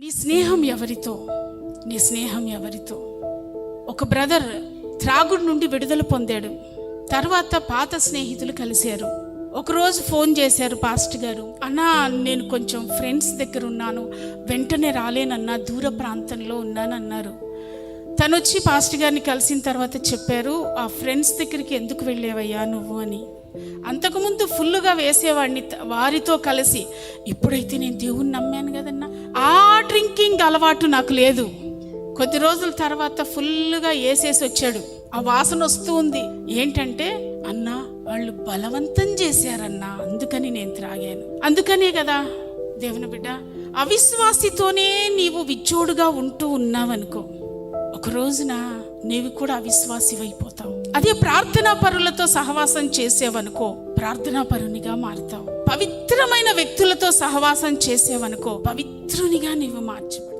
నీ స్నేహం ఎవరితో? నీ స్నేహం ఎవరితో? ఒక బ్రదర్ త్రాగుడు నుండి విడుదల పొందాడు. తర్వాత పాత స్నేహితులు కలిశారు. ఒకరోజు ఫోన్ చేశారు పాస్టర్ గారు. అన్నా నేను కొంచెం ఫ్రెండ్స్ దగ్గర ఉన్నాను. వెంటనే రాలేనన్నా దూర ప్రాంతంలో ఉన్నానన్నారు. తను వచ్చి పాస్టర్ గారిని కలిసిన తర్వాత చెప్పారు ఆ ఫ్రెండ్స్ దగ్గరికి ఎందుకు వెళ్ళేవయ్యా నువ్వు? అని. అంతకుముందు ఫుల్గా వేసేవాడిని వారితో కలిసి ఇప్పుడైతే నేను దేవుణ్ణి నమ్మాను కదన్నా. ఆ డ్రింకింగ్ అలవాటు నాకు లేదు. కొద్ది రోజుల తర్వాత ఫుల్గా వేసేసి వచ్చాడు. ఆ వాసన వస్తూ ఉంది. ఏంటంటే అన్నా వాళ్ళు బలవంతం చేశారన్నా అందుకని నేను త్రాగాను. అందుకనే కదా దేవుని బిడ్డ అవిశ్వాసితోనే నీవు విచ్చోడుగా ఉంటూ ఉన్నావనుకో. ఒక రోజున నీవు కూడా అవిశ్వాసివైపోతావు. అదే ప్రార్థనా పరులతో సహవాసం చేసేవనుకో. ప్రార్థనా పరునిగా మారుతావు. పవిత్రమైన వ్యక్తులతో సహవాసం చేసేవనుకో. పవిత్రునిగా నీవు మార్చబడు.